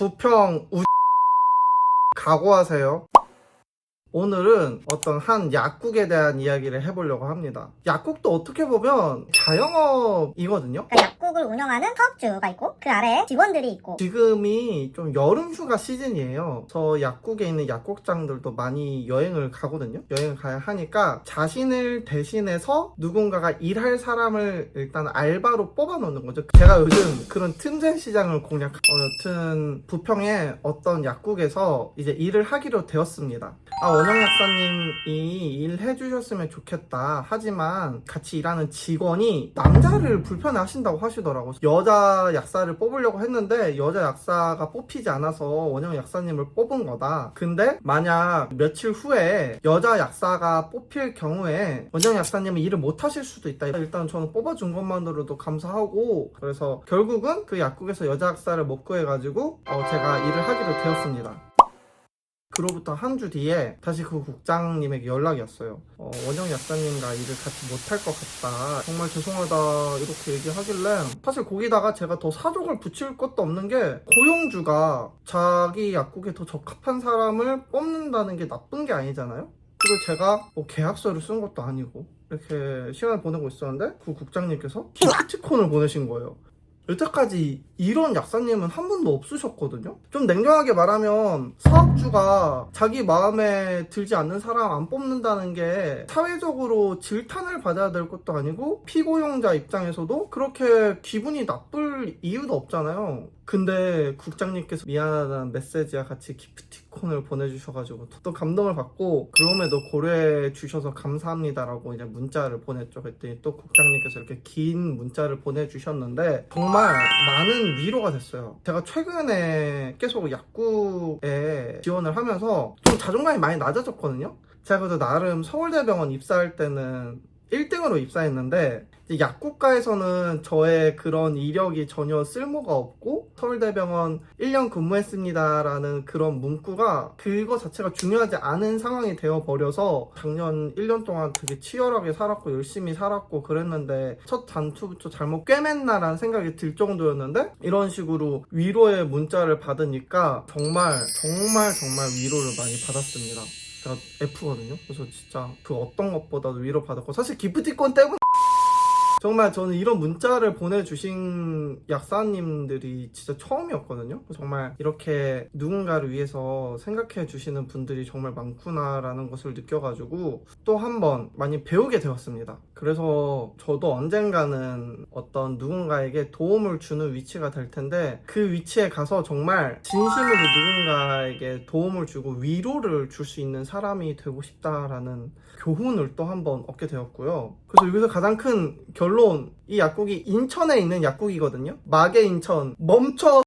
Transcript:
부평 우 각오하세요. 오늘은 어떤 한 약국에 대한 이야기를 해보려고 합니다. 약국도 어떻게 보면 자영업이거든요. 그러니까 약국을 운영하는 사업주가 있고 그 아래에 직원들이 있고 지금이 좀 여름 휴가 시즌이에요. 저 약국에 있는 약국장들도 많이 여행을 가거든요. 여행을 가야 하니까 자신을 대신해서 누군가가 일할 사람을 일단 알바로 뽑아 놓는 거죠. 제가 요즘 그런 틈새 시장을 공략, 어, 여튼 부평의 어떤 약국에서 이제 일을 하기로 되었습니다. 아, 원영 약사님이 일해 주셨으면 좋겠다. 하지만 같이 일하는 직원이 남자를 불편해 하신다고 하시 더라고요. 여자 약사를 뽑으려고 했는데 여자 약사가 뽑히지 않아서 원영 약사님을 뽑은 거다. 근데 만약 며칠 후에 여자 약사가 뽑힐 경우에 원영 약사님은 일을 못 하실 수도 있다. 일단 저는 뽑아준 것만으로도 감사하고 그래서 결국은 그 약국에서 여자 약사를 못 구해가지고 어, 제가 일을 하기로 되었습니다. 그로부터 한 주 뒤에 다시 그 국장님에게 연락이 왔어요. 어, 원영 약사님과 일을 같이 못할 것 같다. 정말 죄송하다. 이렇게 얘기하길래 사실 거기다가 제가 더 사족을 붙일 것도 없는 게 고용주가 자기 약국에 더 적합한 사람을 뽑는다는 게 나쁜 게 아니잖아요. 그리고 제가 뭐 계약서를 쓴 것도 아니고 이렇게 시간을 보내고 있었는데 그 국장님께서 기프티콘을 보내신 거예요. 여태까지 이런 약사님은 한 분도 없으셨거든요. 좀 냉정하게 말하면 사업주가 자기 마음에 들지 않는 사람 안 뽑는다는 게 사회적으로 질탄을 받아야 될 것도 아니고 피고용자 입장에서도 그렇게 기분이 나쁠 이유도 없잖아요. 근데 국장님께서 미안하다는 메시지와 같이 기프티 콘을 보내주셔가지고 또 감동을 받고 그럼에도 고려해 주셔서 감사합니다라고 이제 문자를 보냈죠. 그랬더니 또 국장님께서 이렇게 긴 문자를 보내주셨는데 정말 많은 위로가 됐어요. 제가 최근에 계속 약국에 지원을 하면서 좀 자존감이 많이 낮아졌거든요. 제가 그래도 나름 서울대병원 입사할 때는 1등으로 입사했는데 약국가에서는 저의 그런 이력이 전혀 쓸모가 없고 서울대병원 1년 근무했습니다라는 그런 문구가 그거 자체가 중요하지 않은 상황이 되어 버려서 작년 1년 동안 되게 치열하게 살았고 열심히 살았고 그랬는데 첫 단추부터 잘못 꿰맸나라는 생각이 들 정도였는데 이런 식으로 위로의 문자를 받으니까 정말 정말 정말 위로를 많이 받았습니다. 제가 F거든요. 그래서 진짜 그 어떤 것보다도 위로 받았고 사실 기프티콘 때문에 정말 저는 이런 문자를 보내주신 약사님들이 진짜 처음이었거든요. 정말 이렇게 누군가를 위해서 생각해 주시는 분들이 정말 많구나라는 것을 느껴가지고 또 한 번 많이 배우게 되었습니다. 그래서 저도 언젠가는 어떤 누군가에게 도움을 주는 위치가 될 텐데 그 위치에 가서 정말 진심으로 누군가에게 도움을 주고 위로를 줄 수 있는 사람이 되고 싶다라는 교훈을 또 한번 얻게 되었고요. 그래서 여기서 가장 큰 결론, 이 약국이 인천에 있는 약국이거든요. 마계 인천 멈춰